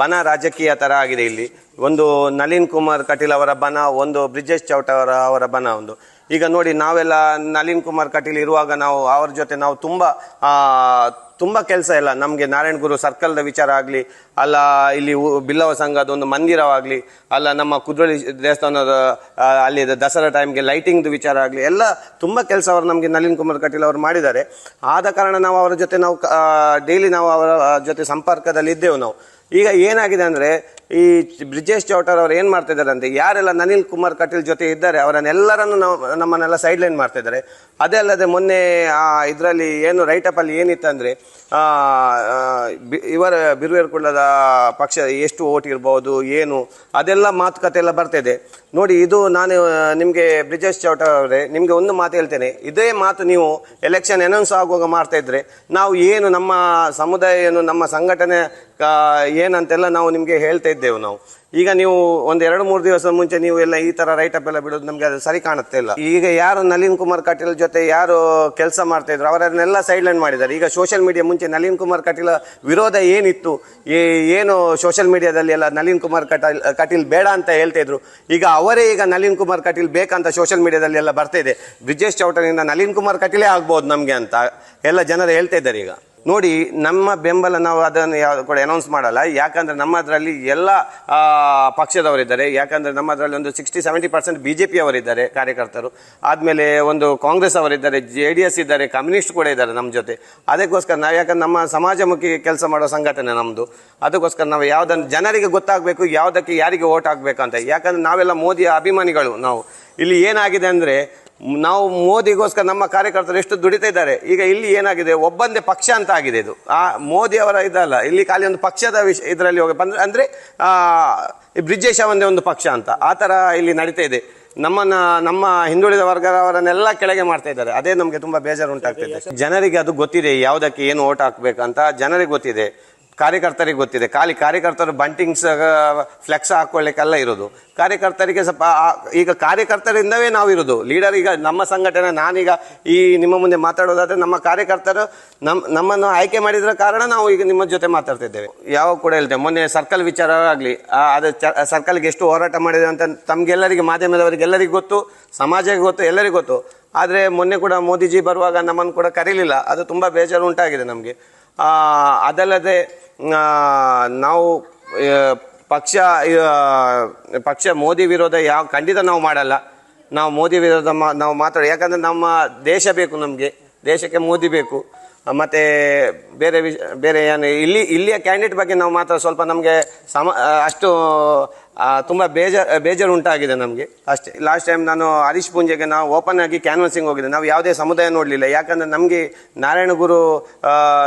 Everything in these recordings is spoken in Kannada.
ಬನ ರಾಜಕೀಯ ತರ ಆಗಿದೆ ಇಲ್ಲಿ. ಒಂದು ನಳಿನ್ ಕುಮಾರ್ ಕಟೀಲ್ ಅವರ ಬನ, ಒಂದು ಬ್ರಿಜೇಶ್ ಚೌಟ ಅವರ ಅವರ ಬನ ಒಂದು. ಈಗ ನೋಡಿ, ನಾವೆಲ್ಲ ನಳಿನ್ ಕುಮಾರ್ ಕಟೀಲ್ ಇರುವಾಗ ನಾವು, ಅವ್ರ ಜೊತೆ ನಾವು ತುಂಬಾ ತುಂಬ ಕೆಲಸ ಇಲ್ಲ. ನಮಗೆ ನಾರಾಯಣ ಗುರು ಸರ್ಕಲ್ದ ವಿಚಾರ ಆಗಲಿ, ಅಲ್ಲ ಇಲ್ಲಿ ಬಿಲ್ಲವ ಸಂಘದ ಒಂದು ಮಂದಿರವಾಗಲಿ, ಅಲ್ಲ ನಮ್ಮ ಕುದ್ರೋಳಿ ದೇವಸ್ಥಾನದ ಅಲ್ಲಿ ದಸರಾ ಟೈಮ್ಗೆ ಲೈಟಿಂಗ್ದು ವಿಚಾರ ಆಗಲಿ, ಎಲ್ಲ ತುಂಬ ಕೆಲಸ ಅವರು ನಮಗೆ ನಳಿನ್ ಕುಮಾರ್ ಕಟೀಲ್ ಅವರು ಮಾಡಿದ್ದಾರೆ. ಆದ ಕಾರಣ ನಾವು ಅವರ ಜೊತೆ ನಾವು ಡೈಲಿ ನಾವು ಅವರ ಜೊತೆ ಸಂಪರ್ಕದಲ್ಲಿ ಇದ್ದೆವು ನಾವು. ಈಗ ಏನಾಗಿದೆ ಅಂದರೆ ಈ ಬ್ರಿಜೇಶ್ ಚೌಟರ್ ಅವರು ಏನು ಮಾಡ್ತಾ ಇದ್ದಾರೆ ಅಂದರೆ ಯಾರೆಲ್ಲ ನನಿಲ್ ಕುಮಾರ್ ಕಟೀಲ್ ಜೊತೆ ಇದ್ದಾರೆ ಅವರನ್ನೆಲ್ಲರನ್ನು ನಾವು ನಮ್ಮನ್ನೆಲ್ಲ ಸೈಡ್ ಲೈನ್ ಮಾಡ್ತಾ ಇದ್ದಾರೆ ಅದೇ ಅಲ್ಲದೆ ಮೊನ್ನೆ, ಆ, ಇದರಲ್ಲಿ ಏನು ರೈಟಪ್ಪಲ್ಲಿ ಏನಿತ್ತು ಅಂದರೆ ಇವರ ಬಿರುವೇರ್ ಕುಳ್ಳದ ಪಕ್ಷ ಎಷ್ಟು ಓಟ್ ಇರ್ಬೋದು, ಏನು, ಅದೆಲ್ಲ ಮಾತುಕತೆ ಎಲ್ಲ ಬರ್ತಿದೆ ನೋಡಿ, ಇದು ನಾನು ನಿಮಗೆ ಬ್ರಿಜೇಶ್ ಚೌಟರ್ ಅವರೇ, ನಿಮಗೆ ಒಂದು ಮಾತು ಹೇಳ್ತೇನೆ. ಇದೇ ಮಾತು ನೀವು ಎಲೆಕ್ಷನ್ ಅನೌನ್ಸ್ ಆಗುವಾಗ ಮಾಡ್ತಾ ಇದ್ರೆ, ನಾವು ಏನು ನಮ್ಮ ಸಮುದಾಯ ನಮ್ಮ ಸಂಘಟನೆ ಏನಂತೆಲ್ಲ ನಾವು ನಿಮಗೆ ಹೇಳ್ತಾ ಇದ್ದೇವೆ ನಾವು. ಈಗ ನೀವು ಒಂದು ಎರಡು, ಮೂರು ದಿವಸ ಮುಂಚೆ ನೀವು ಎಲ್ಲ ಈ ತರ ರೈಟಪ್ ಎಲ್ಲ ಬಿಡೋದು ನಮಗೆ ಅದು ಸರಿ ಕಾಣುತ್ತೆ ಇಲ್ಲ. ಈಗ ಯಾರು ನಳಿನ್ ಕುಮಾರ್ ಕಟೀಲ್ ಜೊತೆ ಯಾರು ಕೆಲಸ ಮಾಡ್ತಾ ಇದ್ರು, ಅವರನ್ನೆಲ್ಲ ಸೈಡ್ ಲೈನ್ ಮಾಡಿದ್ದಾರೆ. ಈಗ ಸೋಷಿಯಲ್ ಮೀಡಿಯಾ ಮುಂಚೆ ನಳಿನ್ ಕುಮಾರ್ ಕಟೀಲ್ ವಿರೋಧ ಏನಿತ್ತು? ಏನು ಸೋಷಿಯಲ್ ಮೀಡಿಯಾದಲ್ಲಿ ಎಲ್ಲ ನಳಿನ್ ಕುಮಾರ್ ಕಟೀಲ್ ಕಟೀಲ್ ಬೇಡ ಅಂತ ಹೇಳ್ತಾ ಇದ್ರು. ಈಗ ಅವರೇ ಈಗ ನಳಿನ್ ಕುಮಾರ್ ಕಟೀಲ್ ಬೇಕಂತ ಸೋಷಿಯಲ್ ಮೀಡಿಯಾದಲ್ಲಿ ಎಲ್ಲ ಬರ್ತಾ ಇದೆ. ಬ್ರಿಜೇಶ್ ಚೌಟನಿಂದ ನಳಿನ್ ಕುಮಾರ್ ಕಟೀಲೇ ಆಗ್ಬೋದು ನಮಗೆ ಅಂತ ಎಲ್ಲ ಜನರು ಹೇಳ್ತಾ ಇದ್ದಾರೆ ಈಗ. ನೋಡಿ, ನಮ್ಮ ಬೆಂಬಲ ನಾವು ಅದನ್ನು ಯಾವ ಕೂಡ ಅನೌನ್ಸ್ ಮಾಡಲ್ಲ. ಯಾಕಂದರೆ ನಮ್ಮದರಲ್ಲಿ ಎಲ್ಲ ಪಕ್ಷದವರು ಪಕ್ಷದವರಿದ್ದಾರೆ. ಯಾಕಂದರೆ ನಮ್ಮದರಲ್ಲಿ ಒಂದು sixty seventy percent B J P ಅವರಿದ್ದಾರೆ, ಕಾರ್ಯಕರ್ತರು. ಆದಮೇಲೆ ಒಂದು ಕಾಂಗ್ರೆಸ್ ಅವರಿದ್ದಾರೆ ಜೆ ಡಿ ಎಸ್ ಇದ್ದಾರೆ, ಕಮ್ಯುನಿಸ್ಟ್ ಕೂಡ ಇದ್ದಾರೆ ನಮ್ಮ ಜೊತೆ. ಅದಕ್ಕೋಸ್ಕರ ನಾವು, ಯಾಕಂದ್ರೆ ನಮ್ಮ ಸಮಾಜಮುಖಿ ಕೆಲಸ ಮಾಡೋ ಸಂಘಟನೆ ನಮ್ಮದು ಅದಕ್ಕೋಸ್ಕರ ನಾವು ಯಾವುದನ್ನು ಜನರಿಗೆ ಗೊತ್ತಾಗಬೇಕು, ಯಾವುದಕ್ಕೆ ಯಾರಿಗೆ ಓಟ್ ಅಂತ. ಯಾಕಂದರೆ ನಾವೆಲ್ಲ ಮೋದಿಯ ಅಭಿಮಾನಿಗಳು ನಾವು. ಇಲ್ಲಿ ಏನಾಗಿದೆ ಅಂದರೆ ನಾವು ಮೋದಿಗೋಸ್ಕರ ನಮ್ಮ ಕಾರ್ಯಕರ್ತರು ಎಷ್ಟು ದುಡಿತಾ ಇದ್ದಾರೆ. ಈಗ ಇಲ್ಲಿ ಏನಾಗಿದೆ? ಒಬ್ಬಂದೇ ಪಕ್ಷ ಅಂತ ಆಗಿದೆ ಇದು. ಆ ಮೋದಿ ಅವರ ಇದಲ್ಲ, ಇಲ್ಲಿ ಖಾಲಿ ಒಂದು ಪಕ್ಷದ ವಿಷ, ಇದರಲ್ಲಿ ಹೋಗಿ ಬಂದ್ರೆ, ಅಂದ್ರೆ ಬ್ರಿಜೇಶ ಒಂದೇ ಒಂದು ಪಕ್ಷ ಅಂತ. ಆ ಥರ ಇಲ್ಲಿ ನಡೀತಾ ಇದೆ. ನಮ್ಮನ್ನ, ನಮ್ಮ ಹಿಂದುಳಿದ ವರ್ಗದವರನ್ನೆಲ್ಲ ಕೆಳಗೆ ಮಾಡ್ತಾ ಇದ್ದಾರೆ. ಅದೇ ನಮಗೆ ತುಂಬಾ ಬೇಜಾರು ಉಂಟಾಗ್ತಿದೆ ಜನರಿಗೆ ಅದು ಗೊತ್ತಿದೆ ಯಾವುದಕ್ಕೆ ಏನು ಓಟ್ ಹಾಕ್ಬೇಕಂತ ಜನರಿಗೆ ಗೊತ್ತಿದೆ. ಕಾರ್ಯಕರ್ತರಿಗೆ ಗೊತ್ತಿದೆ. ಖಾಲಿ ಕಾರ್ಯಕರ್ತರು ಬಂಟಿಂಗ್ಸ್ ಫ್ಲೆಕ್ಸ್ ಹಾಕೊಳ್ಳಿಕ್ಕೆಲ್ಲ ಇರೋದು. ಕಾರ್ಯಕರ್ತರಿಗೆ ಸ್ವಲ್ಪ ಈಗ ಕಾರ್ಯಕರ್ತರಿಂದವೇ ನಾವು ಇರೋದು. ಲೀಡರ್ ಈಗ ನಮ್ಮ ಸಂಘಟನೆ, ನಾನೀಗ ಈ ನಿಮ್ಮ ಮುಂದೆ ಮಾತಾಡೋದಾದರೆ ನಮ್ಮ ಕಾರ್ಯಕರ್ತರು ನಮ್ಮ ನಮ್ಮನ್ನು ಆಯ್ಕೆ ಮಾಡಿದ್ರ ಕಾರಣ ನಾವು ಈಗ ನಿಮ್ಮ ಜೊತೆ ಮಾತಾಡ್ತಿದ್ದೇವೆ. ಯಾವ ಕೂಡ ಹೇಳ್ತೇವೆ ಮೊನ್ನೆ ಸರ್ಕಲ್ ವಿಚಾರ ಆಗಲಿ ಅದು ಸರ್ಕಲ್ಗೆ ಎಷ್ಟು ಹೋರಾಟ ಮಾಡಿದೆ ಅಂತ ತಮಗೆಲ್ಲರಿಗೆ ಮಾಧ್ಯಮದವರಿಗೆ ಎಲ್ಲರಿಗೂ ಗೊತ್ತು, ಸಮಾಜಕ್ಕೆ ಗೊತ್ತು, ಎಲ್ಲರಿಗೂ ಗೊತ್ತು. ಆದರೆ ಮೊನ್ನೆ ಕೂಡ ಮೋದಿಜಿ ಬರುವಾಗ ನಮ್ಮನ್ನು ಕೂಡ ಕರೀಲಿಲ್ಲ. ಅದು ತುಂಬ ಬೇಜಾರು ಉಂಟಾಗಿದೆ ನಮಗೆ. ಅದಲ್ಲದೆ ನಾವು ಪಕ್ಷ ಪಕ್ಷ ಮೋದಿ ವಿರೋಧ ಯಾವ, ಖಂಡಿತ ನಾವು ಮಾಡಲ್ಲ. ನಾವು ಮೋದಿ ವಿರೋಧ ಮಾ, ನಾವು ಮಾತಾಡ ಯಾಕಂದರೆ ನಮ್ಮ ದೇಶ ಬೇಕು ನಮಗೆ. ದೇಶಕ್ಕೆ ಮೋದಿ ಬೇಕು. ಮತ್ತು ಬೇರೆ ವಿಷ, ಬೇರೆ ಏನು, ಇಲ್ಲಿ, ಇಲ್ಲಿಯ ಕ್ಯಾಂಡಿಡೇಟ್ ಬಗ್ಗೆ ನಾವು ಮಾತ್ರ ಸ್ವಲ್ಪ ನಮಗೆ ಸಮ, ಅಷ್ಟು ತುಂಬ ಬೇಜಾರು ಬೇಜಾರು ಉಂಟಾಗಿದೆ ನಮಗೆ. ಅಷ್ಟೇ ಲಾಸ್ಟ್ ಟೈಮ್ ನಾನು ಹರೀಶ್ ಪೂಂಜೆಗೆ ನಾವು ಓಪನ್ ಆಗಿ ಕ್ಯಾನ್ವಸಿಂಗ್ ಹೋಗಿದ್ದೆ. ನಾವು ಯಾವುದೇ ಸಮುದಾಯ ನೋಡಲಿಲ್ಲ. ಯಾಕಂದ್ರೆ ನಮಗೆ ನಾರಾಯಣ ಗುರು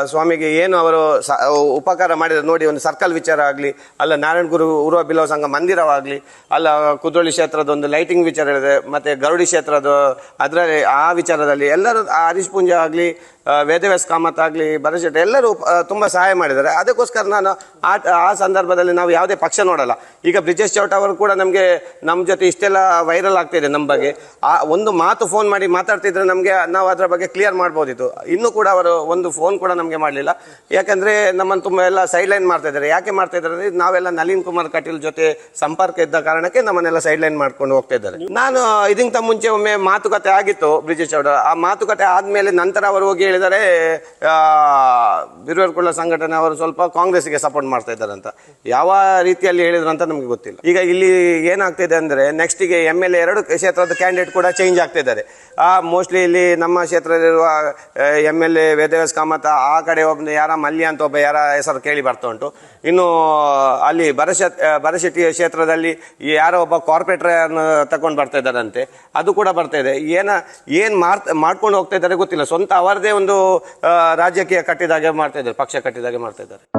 ಸ್ವಾಮಿಗೆ ಏನು ಅವರು ಸ- ಉಪಕಾರ ಮಾಡಿದ್ರು. ನೋಡಿ, ಒಂದು ಸರ್ಕಲ್ ವಿಚಾರ ಆಗಲಿ, ಅಲ್ಲ ನಾರಾಯಣ ಗುರು ಬಿಲವ ಸಂಘ ಮಂದಿರವಾಗಲಿ, ಅಲ್ಲ ಕುದ್ರೋಳಿ ಕ್ಷೇತ್ರದ ಒಂದು ಲೈಟಿಂಗ್ ವಿಚಾರ ಇದೆ ಮತ್ತೆ ಗರುಡಿ ಕ್ಷೇತ್ರದ ಅದರಲ್ಲಿ ಆ ವಿಚಾರದಲ್ಲಿ ಎಲ್ಲರೂ, ಆ ಹರೀಶ್ ಪೂಂಜೆ ಆಗಲಿ ವೇದವ್ಯಾಸ್ ಕಾಮತ್ ಆಗಲಿ ಭರಶೆಟ್ಟಿ ಎಲ್ಲರೂ ತುಂಬ ಸಹಾಯ ಮಾಡಿದ್ದಾರೆ. ಅದಕ್ಕೋಸ್ಕರ ನಾನು ಆ ಆ ಸಂದರ್ಭದಲ್ಲಿ ನಾವು ಯಾವುದೇ ಪಕ್ಷ ನೋಡಲ್ಲ. ಈಗ ಬ್ರಿಜೇಶ್ ಚೌಟ ಅವರು ಕೂಡ ನಮಗೆ ನಮ್ಮ ಜೊತೆ ಇಷ್ಟೆಲ್ಲ ವೈರಲ್ ಆಗ್ತಿದೆ ನಮ್ಮ ಬಗ್ಗೆ. ಆ ಒಂದು ಮಾತು ಫೋನ್ ಮಾಡಿ ಮಾತಾಡ್ತಿದ್ರೆ ನಮಗೆ ನಾವು ಅದರ ಬಗ್ಗೆ ಕ್ಲಿಯರ್ ಮಾಡ್ಬೋದಿತ್ತು. ಇನ್ನೂ ಕೂಡ ಅವರು ಒಂದು ಫೋನ್ ಕೂಡ ನಮಗೆ ಮಾಡಲಿಲ್ಲ. ಯಾಕಂದ್ರೆ ನಮ್ಮನ್ನು ತುಂಬ ಎಲ್ಲ ಸೈಡ್ ಲೈನ್ ಮಾಡ್ತಾ ಇದ್ದಾರೆ. ಯಾಕೆ ಮಾಡ್ತಾ ಇದ್ದಾರೆ ಅಂದ್ರೆ ನಾವೆಲ್ಲ ನಳಿನ್ ಕುಮಾರ್ ಕಟೀಲ್ ಜೊತೆ ಸಂಪರ್ಕ ಇದ್ದ ಕಾರಣಕ್ಕೆ ನಮ್ಮನ್ನೆಲ್ಲ ಸೈಡ್ ಲೈನ್ ಮಾಡ್ಕೊಂಡು ಹೋಗ್ತಾ ಇದ್ದಾರೆ. ನಾನು ಇದಕ್ಕಿಂತ ಮುಂಚೆ ಒಮ್ಮೆ ಮಾತುಕತೆ ಆಗಿತ್ತು ಬ್ರಿಜೇಶ್ ಚೌಟ ಆ ಮಾತುಕತೆ ಆದಮೇಲೆ ನಂತರ ಅವರು ಹೋಗಿ ಹೇಳಿದರೆ ಬಿರುವರ್ಕೊಳ್ಳ ಸಂಘಟನೆ ಅವರು ಸ್ವಲ್ಪ ಕಾಂಗ್ರೆಸ್ಗೆ ಸಪೋರ್ಟ್ ಮಾಡ್ತಾ ಇದ್ದಾರೆ ಅಂತ ಯಾವ ರೀತಿಯಲ್ಲಿ ಹೇಳಿದ್ರು ಅಂತ ನಮಗೆ ಗೊತ್ತಿಲ್ಲ. ಈಗ ಇಲ್ಲಿ ಏನಾಗ್ತಿದೆ ಅಂದ್ರೆ ನೆಕ್ಸ್ಟಿಗೆ ಎಂ ಎಲ್ ಎ ಎರಡು ಕ್ಷೇತ್ರದ ಕ್ಯಾಂಡಿಡೇಟ್ ಕೂಡ ಚೇಂಜ್ ಆಗ್ತಾ ಇದ್ದಾರೆ ಆ ಮೋಸ್ಟ್ಲಿ ಇಲ್ಲಿ ನಮ್ಮ ಕ್ಷೇತ್ರದಲ್ಲಿರುವ M L A Vedavyas Kamath, ಆ ಕಡೆ ಒಬ್ಬ ಯಾರ ಮಲ್ಯ ಅಂತ ಒಬ್ಬ ಯಾರ ಹೆಸರು ಕೇಳಿ ಬರ್ತಾ ಉಂಟು. ಇನ್ನು, ಅಲ್ಲಿ ಬರಶ ಬರಶೆಟ್ಟಿ ಕ್ಷೇತ್ರದಲ್ಲಿ ಯಾರೋ ಒಬ್ಬ ಕಾರ್ಪೊರೇಟರ್ ತಗೊಂಡು ಬರ್ತಾ ಇದ್ದಾರಂತೆ. ಅದು ಕೂಡ ಬರ್ತಾ ಇದೆ. ಏನ, ಏನು ಮಾಡ್ ಮಾಡ್ಕೊಂಡು ಹೋಗ್ತಾ ಇದ್ದಾರೆ ಗೊತ್ತಿಲ್ಲ. ಸ್ವಂತ ಅವರದೇ ಒಂದು ರಾಜಕೀಯ ಕಟ್ಟಿದಾಗೆ ಮಾಡ್ತಾ ಇದ್ದಾರೆ, ಪಕ್ಷ ಕಟ್ಟಿದಾಗೆ ಮಾಡ್ತಾ ಇದ್ದಾರೆ.